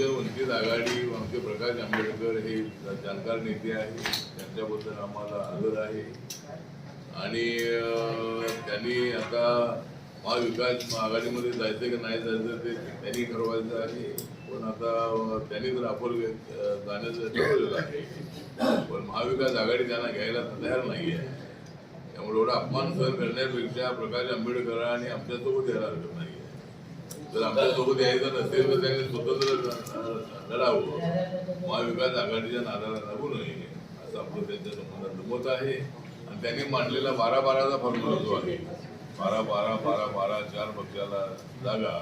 बहुजन वंचित आघाडी आमचे प्रकाश आंबेडकर हे जाणकार नेते आहेत. त्यांच्याबद्दल आम्हाला आदर आहे. आणि त्यांनी आता महाविकास आघाडीमध्ये जायचं की नाही जायचं ते त्यांनी ठरवायचं आहे. पण आता त्यांनी जर आपण जाण्याचं ठरवलेलं आहे. पण महाविकास आघाडी त्यांना घ्यायला तयार नाही आहे त्यामुळे एवढा अपमान सहन करण्यापेक्षा प्रकाश आंबेडकर आणि आमच्यासोबत यायला हरकत नाही जर आमच्यासोबत यायचं नसेल तर त्यांनी स्वतंत्र लढावं. महाविकास आघाडीच्या नादाला लागू नये असं आपलं त्यांच्या संबंधात मत आहे. आणि त्यांनी मांडलेला बारा बाराचा फॉर्म्युला जो आहे बारा बारा बारा बारा चार पक्षाला जागा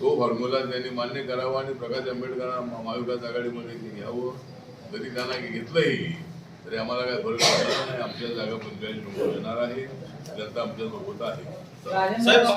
तो फॉर्म्युला त्यांनी मान्य करावा आणि प्रकाश आंबेडकरांना महाविकास आघाडीमध्ये घ्यावं. जरी त्यांना घेतलंही तरी आम्हाला काय फरक पडणार नाही. आमच्या जागा पंचायत येणार आहे. जनता आमच्यासोबत आहे